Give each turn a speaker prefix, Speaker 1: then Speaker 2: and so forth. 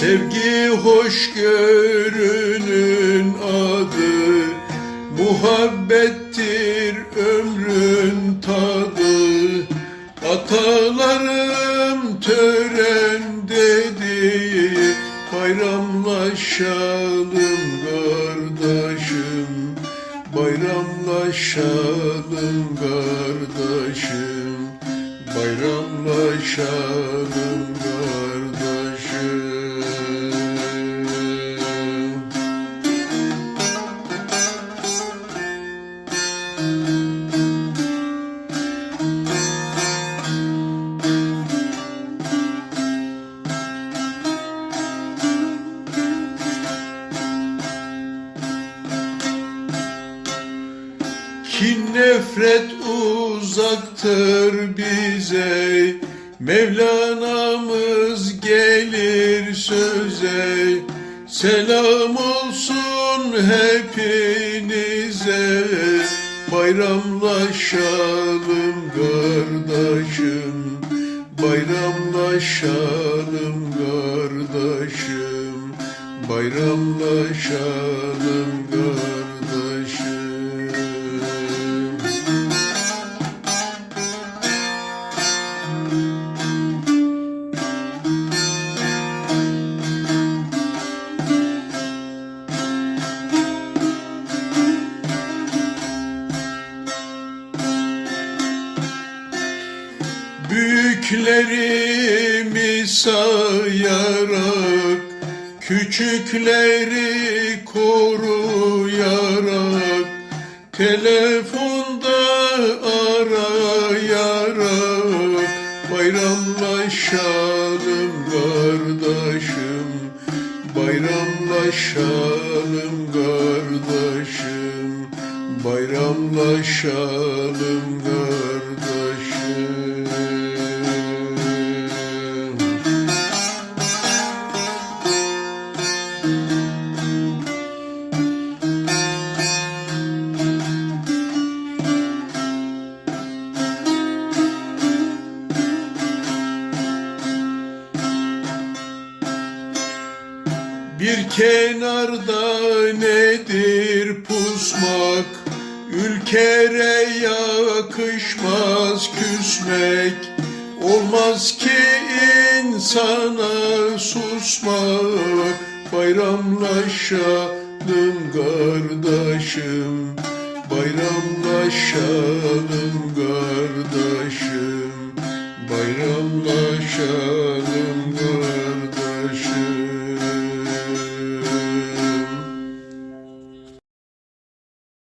Speaker 1: Sevgi hoşgörünün adı Muhabbettir ömrün tadı. Atalarım tören dedi Bayramlaşalım kardeşim Bayramlaşalım kardeşim Bayramlaşalım kardeşim Kin nefret uzaktır bize. Mevlana'mız gelir söze. Selam olsun hepinize. Bayramlaşalım kardeşim. Bayramlaşalım kardeşim. Bayramlaşalım kardeşim Büyüklerimi sayarak Küçükleri koruyarak Telefonda arayarak Bayramlaşalım kardeşim Bayramlaşalım kardeşim Bayramlaşalım Bir kenarda nedir pusmak? Ülkere yakışmaz küsmek. Olmaz ki insana susmak. Bayramlaşalım kardeşim. Bayramlaşalım kardeşim